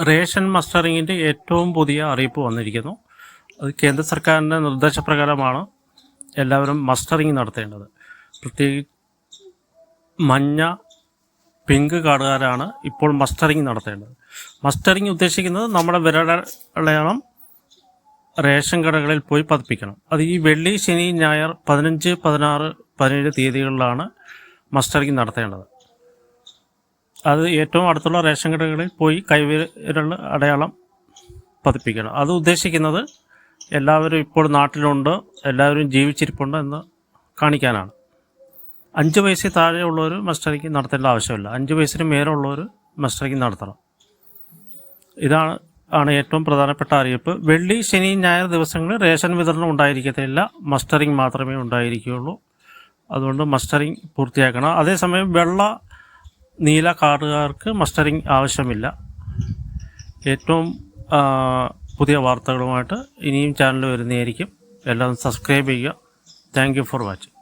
Ration മസ്റ്ററിങ്ങിന്റെ ഏറ്റവും പുതിയ അറിയിപ്പ് വന്നിരിക്കുന്നു. അത് കേന്ദ്ര സർക്കാരിന്റെ നിർദ്ദേശപ്രകാരമാണ് എല്ലാവരും മസ്റ്ററിങ് നടത്തേണ്ടത്. പ്രത്യേകിച്ച് മഞ്ഞ പിങ്ക് കാർഡുകാരാണ് ഇപ്പോൾ മസ്റ്ററിങ് നടത്തേണ്ടത്. മസ്റ്ററിങ് ഉദ്ദേശിക്കുന്നത് നമ്മുടെ വിരടയാളം റേഷൻ കടകളിൽ പോയി പതിപ്പിക്കണം. അത് ഈ വെള്ളി ശനി ഞായർ പതിനഞ്ച് പതിനാറ് പതിനേഴ് തീയതികളിലാണ് മസ്റ്ററിങ് നടത്തേണ്ടത്. അത് ഏറ്റവും അടുത്തുള്ള റേഷൻ കടകളിൽ പോയി കൈവിരൽ അടയാളം പതിപ്പിക്കണം. അത് ഉദ്ദേശിക്കുന്നത് എല്ലാവരും ഇപ്പോൾ നാട്ടിലുണ്ട് എല്ലാവരും ജീവിച്ചിരിപ്പുണ്ട് എന്ന് കാണിക്കാനാണ്. അഞ്ച് വയസ്സിൽ താഴെയുള്ളവർ മസ്റ്ററിങ് നടത്തേണ്ട ആവശ്യമില്ല. അഞ്ച് വയസ്സിന് മേലുള്ളവർ മസ്റ്ററിങ് നടത്തണം. ഇതാണ് ആണ് ഏറ്റവും പ്രധാനപ്പെട്ട അറിയിപ്പ്. വെള്ളി ശനി ഞായർ ദിവസങ്ങളിൽ റേഷൻ വിതരണം ഉണ്ടായിരിക്കത്തില്ല. മസ്റ്ററിങ് മാത്രമേ ഉണ്ടായിരിക്കുകയുള്ളൂ അതുകൊണ്ട് മസ്റ്ററിങ് പൂർത്തിയാക്കണം. അതേസമയം വെള്ള നീല കാർഡുകാർക്ക് മസ്റ്ററിങ് ആവശ്യമില്ല. ഏറ്റവും പുതിയ വാർത്തകളുമായിട്ട് ഇനിയും ചാനൽ വരുന്നതായിരിക്കും. എല്ലാവരും സബ്സ്ക്രൈബ് ചെയ്യുക. Thank for watching.